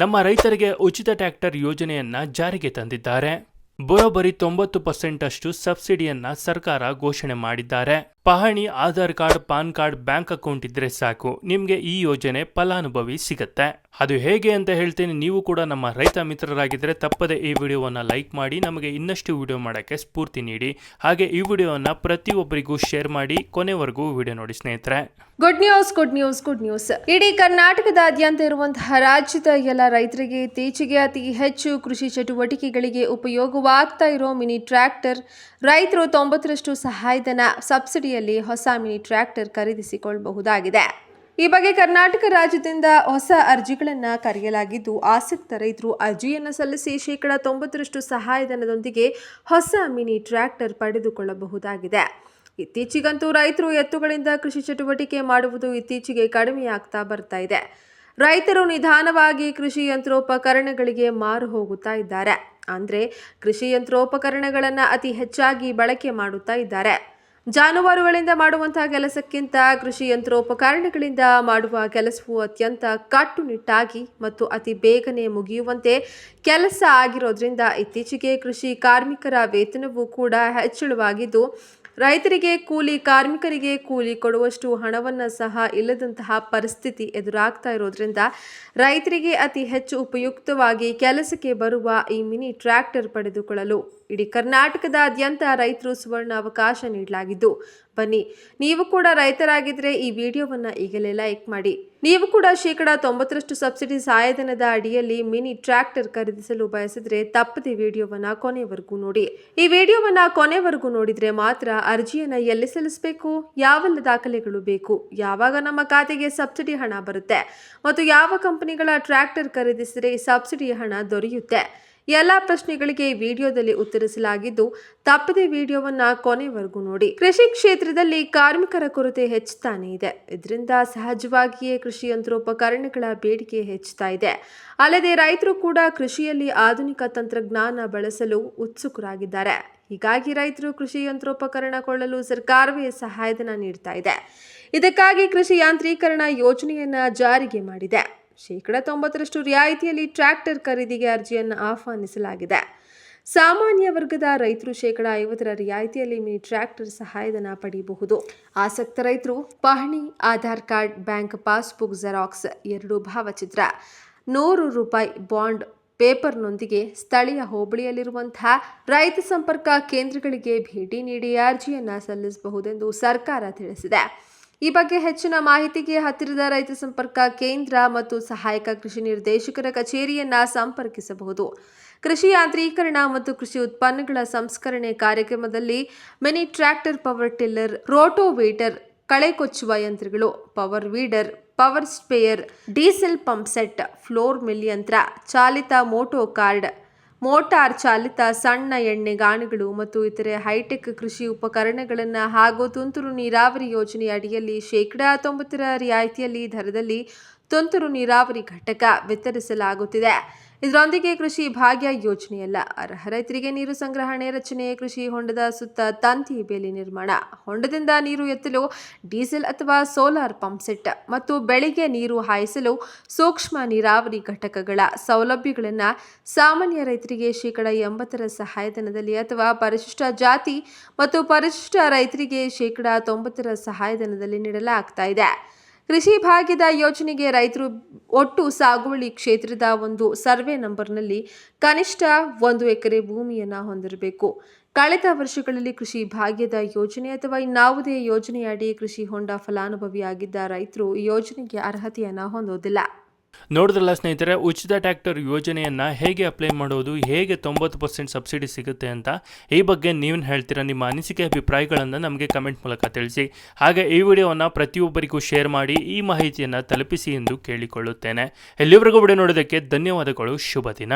ನಮ್ಮ ರೈತರಿಗೆ ಉಚಿತ ಟ್ರ್ಯಾಕ್ಟರ್ ಯೋಜನೆಯನ್ನ ಜಾರಿಗೆ ತಂದಿದ್ದಾರೆ. ಬರೋಬ್ಬರಿ ತೊಂಬತ್ತು ಪರ್ಸೆಂಟ್ ಅಷ್ಟು ಸಬ್ಸಿಡಿಯನ್ನ ಸರ್ಕಾರ ಘೋಷಣೆ ಮಾಡಿದ್ದಾರೆ. ಪಹಣಿ, Aadhaar card, PAN card, bank account ಇದ್ರೆ ಸಾಕು. ನಿಮಗೆ ಈ ಯೋಜನೆ ಫಲಾನುಭವಿ ಸಿಗತ್ತೆ. ಅದು ಹೇಗೆ ಅಂತ ಹೇಳ್ತೀನಿ. ನೀವು ಕೂಡ ನಮ್ಮ ರೈತ ಮಿತ್ರರಾಗಿದ್ದರೆ ತಪ್ಪದೆ ಈ ವಿಡಿಯೋವನ್ನ ಲೈಕ್ ಮಾಡಿ, ನಮಗೆ ಇನ್ನಷ್ಟು ವಿಡಿಯೋ ಮಾಡಕ್ಕೆ ಸ್ಫೂರ್ತಿ ನೀಡಿ. ಹಾಗೆ ಈ ವಿಡಿಯೋವನ್ನ ಪ್ರತಿಯೊಬ್ಬರಿಗೂ ಶೇರ್ ಮಾಡಿ, ಕೊನೆವರೆಗೂ ವಿಡಿಯೋ ನೋಡಿ ಸ್ನೇಹಿತರೆ. Good news good news good news ಇಡೀ ಕರ್ನಾಟಕದಾದ್ಯಂತ ಇರುವಂತಹ ರಾಜ್ಯದ ಎಲ್ಲ ರೈತರಿಗೆ ಇತ್ತೀಚೆಗೆ ಅತಿ ಹೆಚ್ಚು ಕೃಷಿ ಚಟುವಟಿಕೆಗಳಿಗೆ ಉಪಯೋಗವಾಗ್ತಾ ಇರೋ ಮಿನಿ ಟ್ರ್ಯಾಕ್ಟರ್ ರೈತರು ತೊಂಬತ್ತರಷ್ಟು ಸಹಾಯಧನ ಸಬ್ಸಿಡಿಯಲ್ಲಿ ಹೊಸ ಮಿನಿ ಟ್ರ್ಯಾಕ್ಟರ್ ಖರೀದಿಸಿಕೊಳ್ಳಬಹುದಾಗಿದೆ. ಈ ಬಗ್ಗೆ ಕರ್ನಾಟಕ ರಾಜ್ಯದಿಂದ ಹೊಸ ಅರ್ಜಿಗಳನ್ನು ಕರೆಯಲಾಗಿದ್ದು, ಆಸಕ್ತ ರೈತರು ಅರ್ಜಿಯನ್ನು ಸಲ್ಲಿಸಿ ಶೇಕಡ ತೊಂಬತ್ತರಷ್ಟು ಸಹಾಯಧನದೊಂದಿಗೆ ಹೊಸ ಮಿನಿ ಟ್ರ್ಯಾಕ್ಟರ್ ಪಡೆದುಕೊಳ್ಳಬಹುದಾಗಿದೆ. ಇತ್ತೀಚೆಗಂತೂ ರೈತರು ಎತ್ತುಗಳಿಂದ ಕೃಷಿ ಚಟುವಟಿಕೆ ಮಾಡುವುದು ಇತ್ತೀಚೆಗೆ ಕಡಿಮೆಯಾಗ್ತಾ ಬರ್ತಾ ಇದೆ. ರೈತರು ನಿಧಾನವಾಗಿ ಕೃಷಿ ಯಂತ್ರೋಪಕರಣಗಳಿಗೆ ಮಾರು ಹೋಗುತ್ತಾ ಇದ್ದಾರೆ. ಅಂದರೆ ಕೃಷಿ ಯಂತ್ರೋಪಕರಣಗಳನ್ನು ಅತಿ ಹೆಚ್ಚಾಗಿ ಬಳಕೆ ಮಾಡುತ್ತಾ ಇದ್ದಾರೆ. ಜಾನುವಾರುಗಳಿಂದ ಮಾಡುವಂತಹ ಕೆಲಸಕ್ಕಿಂತ ಕೃಷಿ ಯಂತ್ರೋಪಕರಣಗಳಿಂದ ಮಾಡುವ ಕೆಲಸವು ಅತ್ಯಂತ ಕಟ್ಟುನಿಟ್ಟಾಗಿ ಮತ್ತು ಅತಿ ಬೇಗನೆ ಮುಗಿಯುವಂತೆ ಕೆಲಸ ಆಗಿರೋದ್ರಿಂದ ಇತ್ತೀಚೆಗೆ ಕೃಷಿ ಕಾರ್ಮಿಕರ ವೇತನವೂ ಕೂಡ ಹೆಚ್ಚಳವಾಗಿದ್ದು ರೈತರಿಗೆ ಕೂಲಿ, ಕಾರ್ಮಿಕರಿಗೆ ಕೂಲಿ ಕೊಡುವಷ್ಟು ಹಣವನ್ನು ಸಹ ಇಲ್ಲದಂತಹ ಪರಿಸ್ಥಿತಿ ಎದುರಾಗ್ತಾ ಇರೋದ್ರಿಂದ ರೈತರಿಗೆ ಅತಿ ಹೆಚ್ಚು ಉಪಯುಕ್ತವಾಗಿ ಕೆಲಸಕ್ಕೆ ಬರುವ ಈ ಮಿನಿ ಟ್ರ್ಯಾಕ್ಟರ್ ಪಡೆದುಕೊಳ್ಳಲು ಇಡೀ ಕರ್ನಾಟಕದಾದ್ಯಂತ ರೈತರು ಸುವರ್ಣ ಅವಕಾಶ ನೀಡಲಾಗಿದ್ದು. ಬನ್ನಿ, ನೀವು ಕೂಡ ರೈತರಾಗಿದ್ದರೆ ಈ ವಿಡಿಯೋವನ್ನು ಈಗಲೇ ಲೈಕ್ ಮಾಡಿ. ನೀವು ಕೂಡ ಶೇಕಡ ತೊಂಬತ್ತರಷ್ಟು ಸಬ್ಸಿಡಿ ಸಹಾಯಧನದ ಅಡಿಯಲ್ಲಿ ಮಿನಿ ಟ್ರ್ಯಾಕ್ಟರ್ ಖರೀದಿಸಲು ಬಯಸಿದ್ರೆ ತಪ್ಪದೆ ವಿಡಿಯೋವನ್ನ ಕೊನೆವರೆಗೂ ನೋಡಿ. ಈ ವಿಡಿಯೋವನ್ನ ಕೊನೆವರೆಗೂ ನೋಡಿದ್ರೆ ಮಾತ್ರ ಅರ್ಜಿಯನ್ನ ಎಲ್ಲಿ ಸಲ್ಲಿಸಬೇಕು, ಯಾವೆಲ್ಲ ದಾಖಲೆಗಳು ಬೇಕು, ಯಾವಾಗ ನಮ್ಮ ಖಾತೆಗೆ ಸಬ್ಸಿಡಿ ಹಣ ಬರುತ್ತೆ, ಮತ್ತು ಯಾವ ಕಂಪನಿಗಳ ಟ್ರ್ಯಾಕ್ಟರ್ ಖರೀದಿಸಿದರೆ ಸಬ್ಸಿಡಿ ಹಣ ದೊರೆಯುತ್ತೆ. ಎಲ್ಲ ಪ್ರಶ್ನೆಗಳಿಗೆ ವಿಡಿಯೋದಲ್ಲಿ ಉತ್ತರಿಸಲಾಗಿದ್ದು, ತಪ್ಪದೆ ವಿಡಿಯೋವನ್ನ ಕೊನೆವರೆಗೂ ನೋಡಿ. ಕೃಷಿ ಕ್ಷೇತ್ರದಲ್ಲಿ ಕಾರ್ಮಿಕರ ಕೊರತೆ ಹೆಚ್ಚುತ್ತಾನೆ ಇದೆ. ಇದರಿಂದ ಸಹಜವಾಗಿಯೇ ಕೃಷಿ ಯಂತ್ರೋಪಕರಣಗಳ ಬೇಡಿಕೆ ಹೆಚ್ಚುತ್ತಾ ಇದೆ. ಅಲ್ಲದೆ ರೈತರು ಕೂಡ ಕೃಷಿಯಲ್ಲಿ ಆಧುನಿಕ ತಂತ್ರಜ್ಞಾನ ಬಳಸಲು ಉತ್ಸುಕರಾಗಿದ್ದಾರೆ. ಹೀಗಾಗಿ ರೈತರು ಕೃಷಿ ಯಂತ್ರೋಪಕರಣ ಕೊಳ್ಳಲು ಸರ್ಕಾರವೇ ಸಹಾಯಧನ ನೀಡ್ತಾ ಇದೆ. ಇದಕ್ಕಾಗಿ ಕೃಷಿ ಯಾಂತ್ರೀಕರಣ ಯೋಜನೆಯನ್ನ ಜಾರಿಗೆ ಮಾಡಿದೆ. ಶೇಕಡ ತೊಂಬತ್ತರಷ್ಟು ರಿಯಾಯಿತಿಯಲ್ಲಿ ಟ್ರ್ಯಾಕ್ಟರ್ ಖರೀದಿಗೆ ಅರ್ಜಿಯನ್ನು ಆಹ್ವಾನಿಸಲಾಗಿದೆ. ಸಾಮಾನ್ಯ ವರ್ಗದ ರೈತರು ಶೇಕಡ ಐವತ್ತರ ರಿಯಾಯಿತಿಯಲ್ಲಿ ಮಿನಿ ಟ್ರ್ಯಾಕ್ಟರ್ ಸಹಾಯಧನ ಪಡೆಯಬಹುದು. ಆಸಕ್ತ ರೈತರು ಪಹಣಿ, Aadhaar card, bank passbook, xerox ಎರಡು ಭಾವಚಿತ್ರ. ನೂರು ರೂಪಾಯಿ ಬಾಂಡ್ ಪೇಪರ್ನೊಂದಿಗೆ ಸ್ಥಳೀಯ ಹೋಬಳಿಯಲ್ಲಿರುವಂತಹ ರೈತ ಸಂಪರ್ಕ ಕೇಂದ್ರಗಳಿಗೆ ಭೇಟಿ ನೀಡಿ ಅರ್ಜಿಯನ್ನು ಸಲ್ಲಿಸಬಹುದೆಂದು ಸರ್ಕಾರ ತಿಳಿಸಿದೆ. ಈ ಬಗ್ಗೆ ಹೆಚ್ಚಿನ ಮಾಹಿತಿಗೆ ಹತ್ತಿರದ ರೈತ ಸಂಪರ್ಕ ಕೇಂದ್ರ ಮತ್ತು ಸಹಾಯಕ ಕೃಷಿ ನಿರ್ದೇಶಕರ ಕಚೇರಿಯನ್ನ ಸಂಪರ್ಕಿಸಬಹುದು. ಕೃಷಿ ಯಾಂತ್ರೀಕರಣ ಮತ್ತು ಕೃಷಿ ಉತ್ಪನ್ನಗಳ ಸಂಸ್ಕರಣೆ ಕಾರ್ಯಕ್ರಮದಲ್ಲಿ mini tractor power tiller, rotavator, ಕಳೆ ಕೊಚ್ಚುವ ಯಂತ್ರಗಳು, power weeder, power sprayer, diesel pump set, flour mill ಯಂತ್ರ, ಚಾಲಿತ ಮೋಟೋ ಕಾರ್ಡ್ ಮೋಟಾರ್ ಚಾಲಿತ ಸಣ್ಣ ಎಣ್ಣೆ ಗಾಣಿಗಳು ಮತ್ತು ಇತರೆ ಹೈಟೆಕ್ ಕೃಷಿ ಉಪಕರಣಗಳನ್ನು ಹಾಗೂ ತುಂತುರು ನೀರಾವರಿ ಯೋಜನೆಯ ಅಡಿಯಲ್ಲಿ ಶೇಕಡಾ ತೊಂಬತ್ತರ ರಿಯಾಯಿತಿಯಲ್ಲಿ ದರದಲ್ಲಿ ತುಂತುರು ನೀರಾವರಿ ಘಟಕ ವಿತರಿಸಲಾಗುತ್ತಿದೆ. ಇದರೊಂದಿಗೆ ಕೃಷಿ ಭಾಗ್ಯ ಯೋಜನೆಯಲ್ಲ. ಅರ್ಹ ರೈತರಿಗೆ ನೀರು ಸಂಗ್ರಹಣೆ, ರಚನೆ, ಕೃಷಿ ಹೊಂಡದ ಸುತ್ತ ತಂತಿ ಬೇಲಿ ನಿರ್ಮಾಣ. ಹೊಂಡದಿಂದ ನೀರು ಎತ್ತಲು ಡೀಸೆಲ್ ಅಥವಾ ಸೋಲಾರ್ ಪಂಪ್ ಸೆಟ್ ಮತ್ತು ಬೆಳೆಗೆ ನೀರು ಹಾಯಿಸಲು ಸೂಕ್ಷ್ಮ ನೀರಾವರಿ ಘಟಕಗಳ ಸೌಲಭ್ಯಗಳನ್ನು ಸಾಮಾನ್ಯ ರೈತರಿಗೆ ಶೇಕಡ ಎಂಬತ್ತರ ಸಹಾಯಧನದಲ್ಲಿ ಅಥವಾ ಪರಿಶಿಷ್ಟ ಜಾತಿ ಮತ್ತು ಪರಿಶಿಷ್ಟ ರೈತರಿಗೆ ಶೇಕಡ ತೊಂಬತ್ತರ ಸಹಾಯಧನದಲ್ಲಿ ನೀಡಲಾಗ್ತಾ ಇದೆ. ಕೃಷಿ ಭಾಗ್ಯದ ಯೋಜನೆಗೆ ರೈತರು ಒಟ್ಟು ಸಾಗುವಳಿ ಕ್ಷೇತ್ರದ ಒಂದು ಸರ್ವೆ ನಂಬರ್ನಲ್ಲಿ ಕನಿಷ್ಠ ಒಂದು ಎಕರೆ ಭೂಮಿಯನ್ನು ಹೊಂದಿರಬೇಕು. ಕಳೆದ ವರ್ಷಗಳಲ್ಲಿ ಕೃಷಿ ಭಾಗ್ಯದ ಯೋಜನೆ ಅಥವಾ ಇನ್ನಾವುದೇ ಯೋಜನೆಯಡಿ ಕೃಷಿ ಹೊಂಡ ಫಲಾನುಭವಿಯಾಗಿದ್ದ ರೈತರು ಯೋಜನೆಗೆ ಅರ್ಹತೆಯನ್ನು ಹೊಂದೋದಿಲ್ಲ. ನೋಡಿದ್ರಲ್ಲ ಸ್ನೇಹಿತರೆ, ಉಚಿತ ಟ್ಯಾಕ್ಟರ್ ಯೋಜನೆಯನ್ನು ಹೇಗೆ ಅಪ್ಲೈ ಮಾಡೋದು, ಹೇಗೆ ತೊಂಬತ್ತು ಪರ್ಸೆಂಟ್ ಸಬ್ಸಿಡಿ ಸಿಗುತ್ತೆ ಅಂತ ಈ ಬಗ್ಗೆ ನೀವು ಹೇಳ್ತೀರಾ? ನಿಮ್ಮ ಅನಿಸಿಕೆ, ಅಭಿಪ್ರಾಯಗಳನ್ನು ನಮಗೆ ಕಮೆಂಟ್ ಮೂಲಕ ತಿಳಿಸಿ. ಹಾಗೆ ಈ ವಿಡಿಯೋವನ್ನು ಪ್ರತಿಯೊಬ್ಬರಿಗೂ ಶೇರ್ ಮಾಡಿ, ಈ ಮಾಹಿತಿಯನ್ನು ತಲುಪಿಸಿ ಎಂದು ಕೇಳಿಕೊಳ್ಳುತ್ತೇನೆ. ಎಲ್ಲಿವರೆಗೂ ವಿಡಿಯೋ ನೋಡೋದಕ್ಕೆ ಧನ್ಯವಾದಗಳು. ಶುಭ ದಿನ.